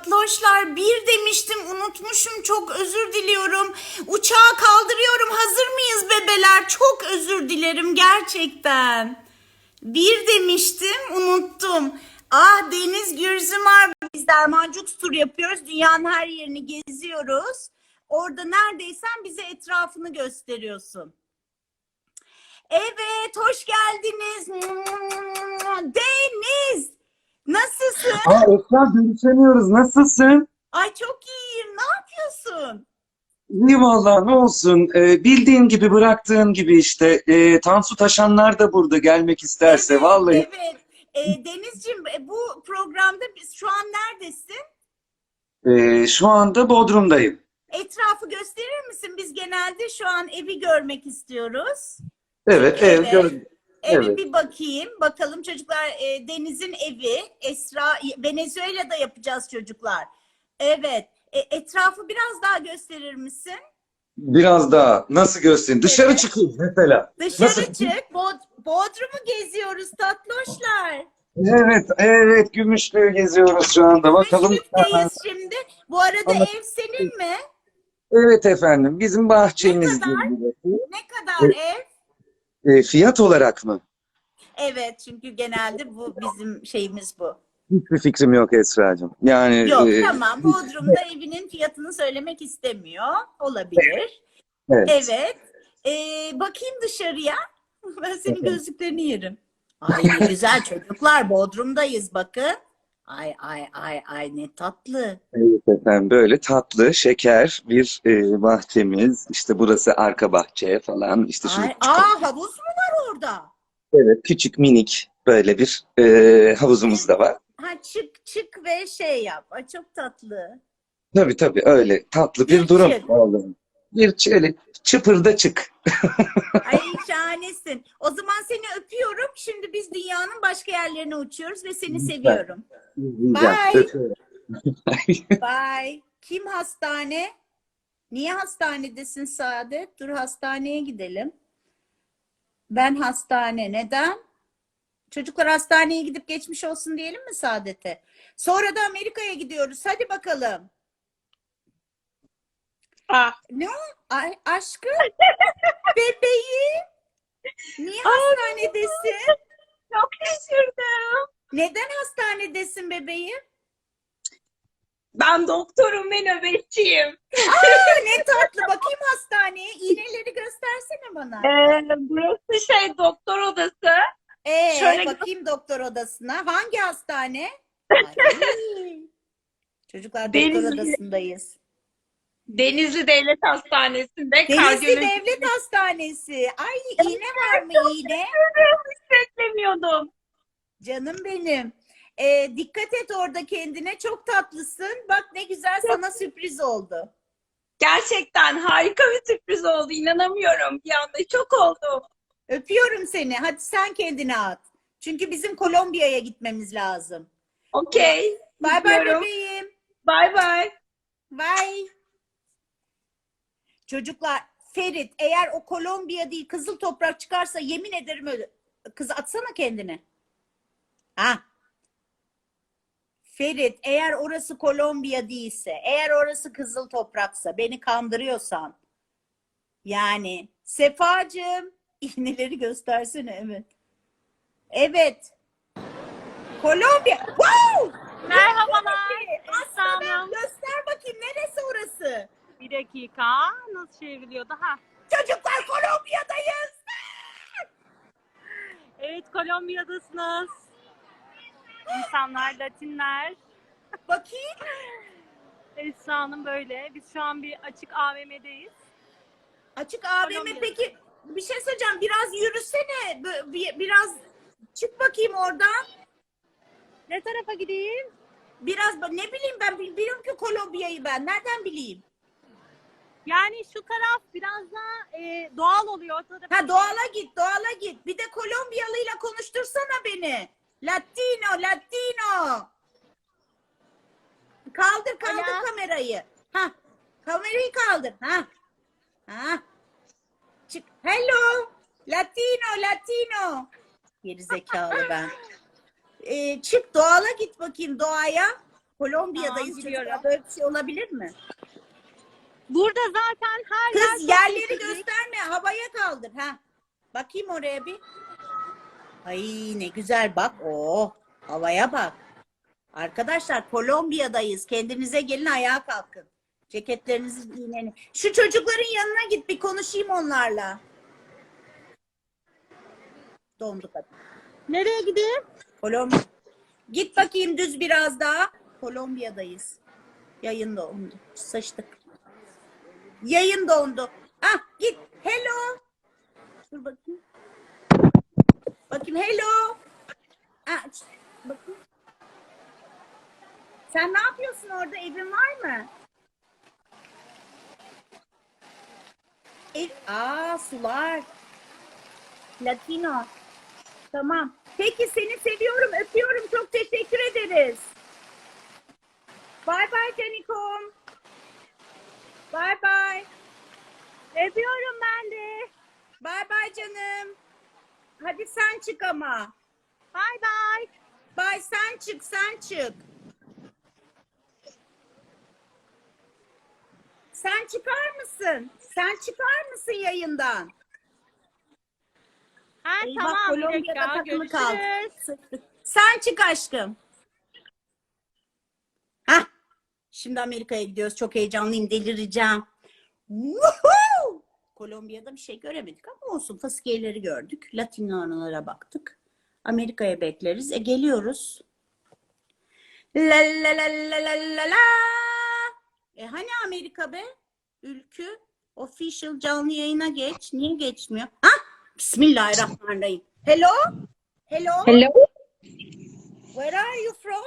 Tatloşlar bir demiştim unutmuşum çok özür diliyorum. Uçağı kaldırıyorum hazır mıyız bebeler? Çok özür dilerim gerçekten. Bir demiştim unuttum. Ah Deniz Gürzümar biz Dermancuk tur yapıyoruz. Dünyanın her yerini geziyoruz. Orada neredeysen bize etrafını gösteriyorsun. Evet hoş geldiniz. Deniz nasılsın? Aa Esra görüşemiyoruz. Nasılsın? Ay çok iyiyim. Ne yapıyorsun? İyi vallahi ne olsun. Ee, bildiğin gibi bıraktığın gibi işte. Ee, Tansu Taşanlar da burada gelmek isterse. Evet, vallahi Evet. Ee, Denizciğim e, bu programda biz şu an neredesin? Ee, şu anda Bodrum'dayım. Etrafı gösterir misin? Biz genelde şu an evi görmek istiyoruz. Evet, ev Evet. gör- Evi Evet. bir bakayım. Bakalım çocuklar e, Deniz'in evi. Esra Venezuela'da yapacağız çocuklar. Evet. E, etrafı biraz daha gösterir misin? biraz daha nasıl göstereyim? Dışarı Evet. çıkayım mesela. Dışarı Nasıl? çık. Bod Bodrum'u geziyoruz tatloşlar. Evet, evet. Gümüşlüğü geziyoruz şu anda. Bakalım. Gümüşlük'teyiz şimdi. Bu arada Ama- ev senin mi? Evet efendim. Bizim bahçemiz Ne kadar? gibi. Ne kadar ev? Ee, fiyat olarak mı? Evet çünkü genelde bu bizim şeyimiz bu. Hiçbir fikrim yok Esra'cığım. Yani Yok e, tamam Bodrum'da evinin fiyatını söylemek istemiyor. Olabilir. evet. Evet. Ee, bakayım dışarıya. Ben senin gözlüklerini yerim. Ay ne güzel çocuklar Bodrum'dayız bakın. Ay ay ay ay ne tatlı. Evet efendim böyle tatlı, şeker bir e, bahçemiz. İşte burası arka bahçe falan. İşte şu Ay, aa havuz mu var orada? evet, küçük minik böyle bir e, havuzumuz da var. Ha çık çık ve şey yap. Ay çok tatlı. Tabii tabii öyle tatlı bir Bir durum. çık. Vallahi. Bir şöyle çıpırda çık. Ay şahanesin. O zaman seni öpüyorum. Şimdi biz dünyanın başka yerlerine uçuyoruz ve seni seviyorum. Bye. Öpüyorum. Bye. Kim hastane? Niye hastanedesin Saadet? Dur hastaneye gidelim. Ben hastane. Neden? Çocuklar hastaneye gidip geçmiş olsun diyelim mi Saadet'e? Sonra da Amerika'ya gidiyoruz. Hadi bakalım. Ah, Ne o? Ay, aşkım. Bebeğim. Niye hastanedesin? çok şaşırdım. Neden hastanedesin bebeğim? Ben doktorum ve nöbetçiyim. Aa, ne tatlı. Bakayım hastaneye. İğneleri göstersene bana. Ee, burası şey doktor odası. Ee, Şöyle- bakayım doktor odasına. Hangi hastane? Ay. Çocuklar doktor Denizli. odasındayız. Denizli Devlet Hastanesi'nde Denizli kardiyoloji Devlet Hastanesi. Ay iğne var mı iğne? beklemiyordum. Canım benim. Ee, dikkat et orada kendine. Çok tatlısın. Bak ne güzel sana sürpriz oldu. Gerçekten harika bir sürpriz oldu. İnanamıyorum. Bir anda çok oldum. Öpüyorum seni. Hadi sen kendine at. Çünkü bizim Kolombiya'ya gitmemiz lazım. Okey. Bay bay bebeğim. Bay bay. Bye. Çocuklar Ferit eğer o Kolombiya değil kızıl toprak çıkarsa yemin ederim öyle. Kız atsana kendini. Ha. Ferit eğer orası Kolombiya değilse, eğer orası kızıl topraksa, beni kandırıyorsan yani Sefacığım iğneleri göstersene evet. Evet. Kolombiya. Wow! Merhabalar Aslanım göster bakayım neresi orası? Bir dakika. Nasıl çevriliyordu? Ha. Çocuklar Kolombiya'dayız. Evet Kolombiya'dasınız. İnsanlar, Latinler. Bakayım. Esra Hanım böyle. Biz şu an bir açık AVM'deyiz. Açık AVM Kolombiya'da. peki bir şey söyleyeceğim. Biraz yürüsene. Bö- Biraz çık bakayım oradan. Ne tarafa gideyim? Biraz ba- ne bileyim ben bil- biliyorum ki Kolombiya'yı ben. Nereden bileyim? Yani şu taraf biraz daha e, doğal oluyor. O tarafa Ha doğala git, doğala git. Bir de Kolombiyalıyla konuştursana beni. Latino, Latino. Kaldır, kaldır Hola. kamerayı. Ha. Kamerayı kaldır. Ha. Ha. Çık. Hello. Latino, Latino. Geri zekalı ben. Ee, çık doğala git bakayım doğaya. Kolombiya'dayız Tamam, çocuklar. Böyle bir şey olabilir mi? Burada zaten her yer Kız çok yerleri gösterme. Havaya kaldır. ha. Bakayım oraya bir. Ay ne güzel bak. Oo, havaya bak. Arkadaşlar Kolombiya'dayız. Kendinize gelin ayağa kalkın. Ceketlerinizi giyin. Şu çocukların yanına git bir konuşayım onlarla. Donduk hadi. Nereye gideyim? Kolombiya. Git bakayım düz biraz daha. Kolombiya'dayız. Yayın dondu. Sıçtık. Yayın dondu. Ah git. Hello. Dur bakayım. Bakayım hello. Ah, ç- bakayım. Sen ne yapıyorsun orada? Evin var mı? Ev, aa sular. Latino. Tamam. Peki seni seviyorum, öpüyorum. Çok teşekkür ederiz. Bye bye Canikom. Bye bye. Öpüyorum ben de. Bye bye canım. Hadi sen çık ama. Bye bye. Bye sen çık, sen çık. Sen çıkar mısın? Sen çıkar mısın yayından? Ha Eyvah, tamam Kolombiya'da takılı görüşürüz. Sen çık aşkım. Hah. Şimdi Amerika'ya gidiyoruz. Çok heyecanlıyım. Delireceğim. Woohoo! Kolombiya'da bir şey göremedik ama olsun. Fasikiyeleri gördük. Latinolara baktık. Amerika'ya bekleriz. E geliyoruz. La la la la la la la. E hani Amerika be? Ülkü. Official canlı yayına geç. Niye geçmiyor? Ah! Bismillahirrahmanirrahim. Hello? Hello? Hello. Where are you from?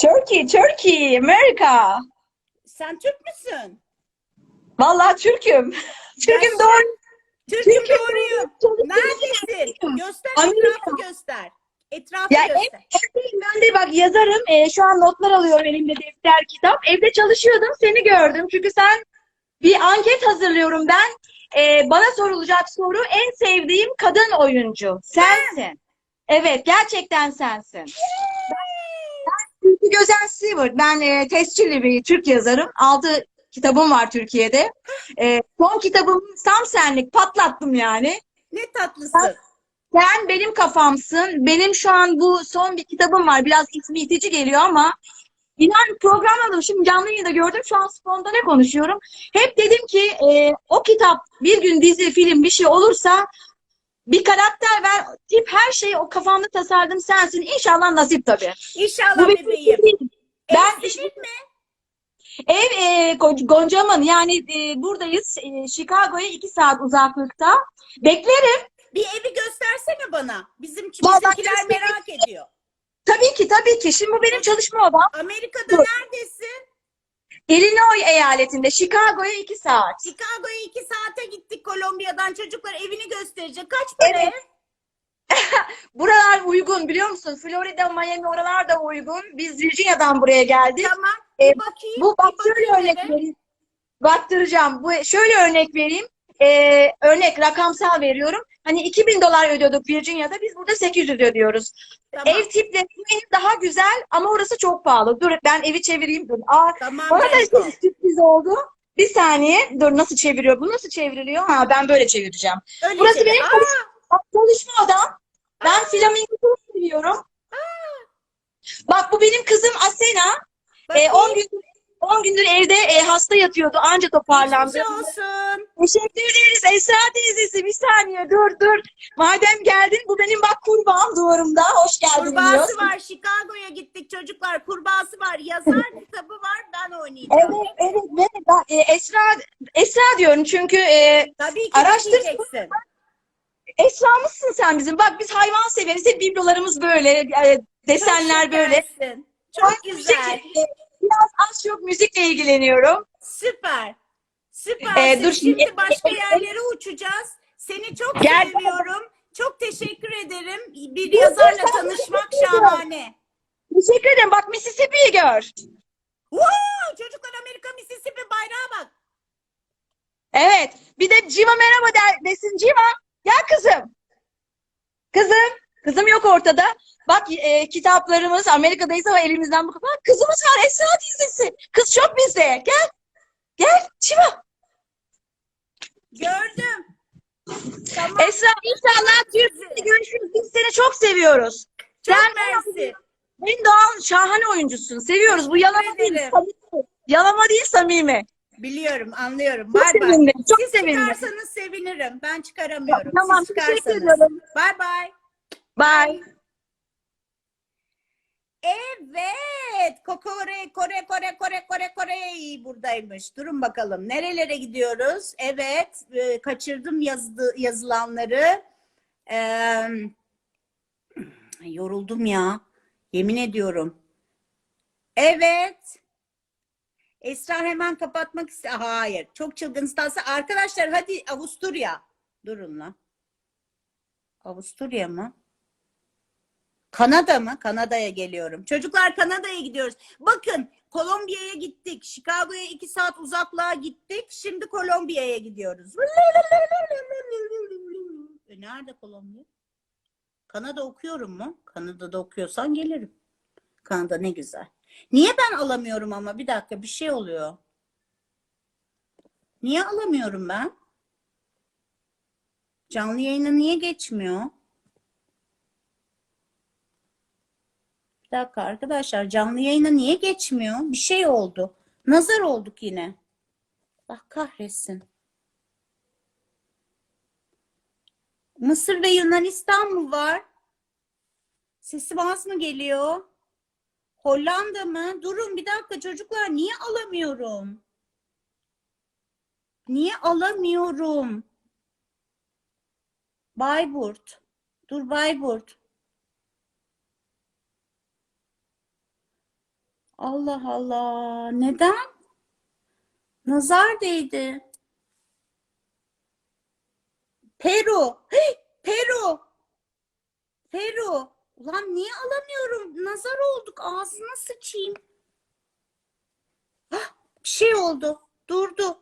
Turkey, Turkey, America. Sen Türk müsün? Vallahi Türk'üm. Türk'üm Ben- doğru. Türk'üm Türk'üm doğruyum. doğru. Neredesin? Göster Amerika. etrafı göster. Etrafı Ya göster. Evdeyim, ben de bak yazarım. Ee, şu an notlar alıyorum elimde defter, kitap. Evde çalışıyordum, seni gördüm. Çünkü sen bir anket hazırlıyorum ben. Ee, bana sorulacak soru en sevdiğim kadın oyuncu. Sensin. Evet, gerçekten sensin. Ülkü Gözen Sivert. Ben e, tescilli bir Türk yazarım. Altı kitabım var Türkiye'de. E, son kitabım tam senlik. Patlattım yani. Ne tatlısın. Sen benim kafamsın. Benim şu an bu son bir kitabım var. Biraz ismi itici geliyor ama inan programladım. Şimdi canlı yayında gördüm. Şu an spontane konuşuyorum. Hep dedim ki e, o kitap bir gün dizi, film bir şey olursa bir karakter ver, tip her şeyi o kafamda tasarladım sensin. İnşallah nasip tabii. İnşallah Bu bebeğim. istediğim. Ben senin mi? Ev e, Gon- Goncam'ın yani e, buradayız. E, Chicago'ya iki saat uzaklıkta. Beklerim. Bir evi göstersene bana. Bizim bizimkiler merak ediyor. Tabii ki tabii ki. Şimdi bu benim çalışma odam. Amerika'da Dur. neredesin? Illinois eyaletinde Chicago'ya iki saat. Chicago'ya iki saate gittik Kolombiya'dan. Çocuklar evini gösterecek. Kaç para Evet. ev? Buralar uygun biliyor musun? Florida, Miami oralar da uygun. Biz Virginia'dan buraya geldik. Tamam. E, Bir bakayım. Bu bak bir şöyle bakayım örnek eve. vereyim. Baktıracağım. Bu şöyle örnek vereyim. Ee, örnek rakamsal veriyorum. Hani 2000 dolar ödüyorduk Virginia'da. Biz burada 800 ödüyoruz. Tamam. Ev tipleri daha güzel ama orası çok pahalı. Dur ben evi çevireyim. Dur. Aa, Tamam. bana da sürpriz oldu. Bir saniye. Dur nasıl çeviriyor? Bu nasıl çevriliyor? Ha ben böyle çevireceğim. Öyle Burası çevir. benim Aa, çalışma odam. Ben flamingo çok seviyorum. Bak bu benim kızım Asena. Ee, bakayım. 10 gündür 10 gündür evde e, hasta yatıyordu. Anca toparlandı. Geçmiş olsun. Teşekkür ederiz Esra teyzesi. Bir saniye dur dur. Madem geldin bu benim bak kurbağam duvarımda. Hoş geldin Kurbağası diyor. var. Chicago'ya gittik çocuklar. Kurbağası var. Yazar kitabı var. Ben oynayacağım. Evet evet evet. Ben, e, Esra Esra diyorum çünkü e, Tabii ki Araştır- diyeceksin. Esra mısın sen bizim? Bak biz hayvan severiz. Hep biblolarımız böyle. e, desenler Çok böyle. Çok Ben güzel. müzik- biraz az çok müzikle ilgileniyorum. Süper. Süper. Ee, dur şimdi şimdi- başka yerlere uçacağız. Seni çok Gel. seviyorum. Çok teşekkür ederim. Bir yazarla tanışmak şahane. Teşekkür ederim. Bak Mississippi'yi gör. Woo! Çocuklar Amerika Mississippi bayrağı bak. Evet. Bir de Civa merhaba der, desin Civa. Gel kızım. Kızım. Kızım yok ortada. Bak e, kitaplarımız Amerika'dayız ama elimizden bu kadar. Kızımız var Esra dizisi. Kız çok bizde. Gel. Gel Çiva. Gördüm. Tamam. Esra inşallah Türkiye'de görüşürüz. Biz seni çok seviyoruz. Çok Sen mersi. en doğal şahane oyuncusun. Seviyoruz. Bu yalama değil. Samimi. Yalama değil samimi. Biliyorum, anlıyorum. Çok Bay bay. sevindim. Çok Siz sevindim. çıkarsanız sevinirim. Ben çıkaramıyorum. Tamam. Siz Teşekkür çıkarsanız. Bay bay. Bye. Evet. Kokore, Kore, Kore, Kore, Kore, Kore buradaymış. Durun bakalım. Nerelere gidiyoruz? Evet. e, kaçırdım yazdı, yazılanları. Ee, yoruldum ya. Yemin ediyorum. Evet. Esra hemen kapatmak istiyor. Hayır. Çok çılgın stansı. Arkadaşlar hadi Avusturya. Durun lan. Avusturya mı? Kanada mı? Kanada'ya geliyorum. Çocuklar Kanada'ya gidiyoruz. Bakın Kolombiya'ya gittik. Chicago'ya iki saat uzaklığa gittik. Şimdi Kolombiya'ya gidiyoruz. E nerede Kolombiya? Kanada okuyorum mu? Kanada'da okuyorsan gelirim. Kanada ne güzel. Niye ben alamıyorum ama? Bir dakika bir şey oluyor. Niye alamıyorum ben? Canlı yayına niye geçmiyor? Bir dakika arkadaşlar canlı yayına niye geçmiyor? Bir şey oldu. Nazar olduk yine. Allah kahretsin. Mısır ve Yunanistan mı var? Sesim az mı geliyor? Hollanda mı? Durun bir dakika çocuklar niye alamıyorum? Niye alamıyorum? Bayburt. Dur Bayburt. Allah Allah. Neden? Nazar değdi. Peru. Hey, Peru. Peru. Ulan niye alamıyorum? Nazar olduk. Ağzına sıçayım. Hah, bir şey oldu. Durdu.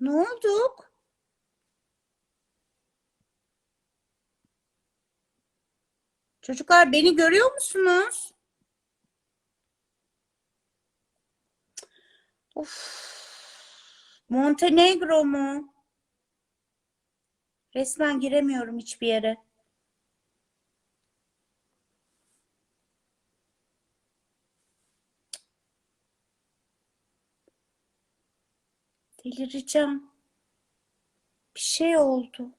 Ne olduk? Çocuklar beni görüyor musunuz? Of. Montenegro mu? Resmen giremiyorum hiçbir yere. Delireceğim. Bir şey oldu.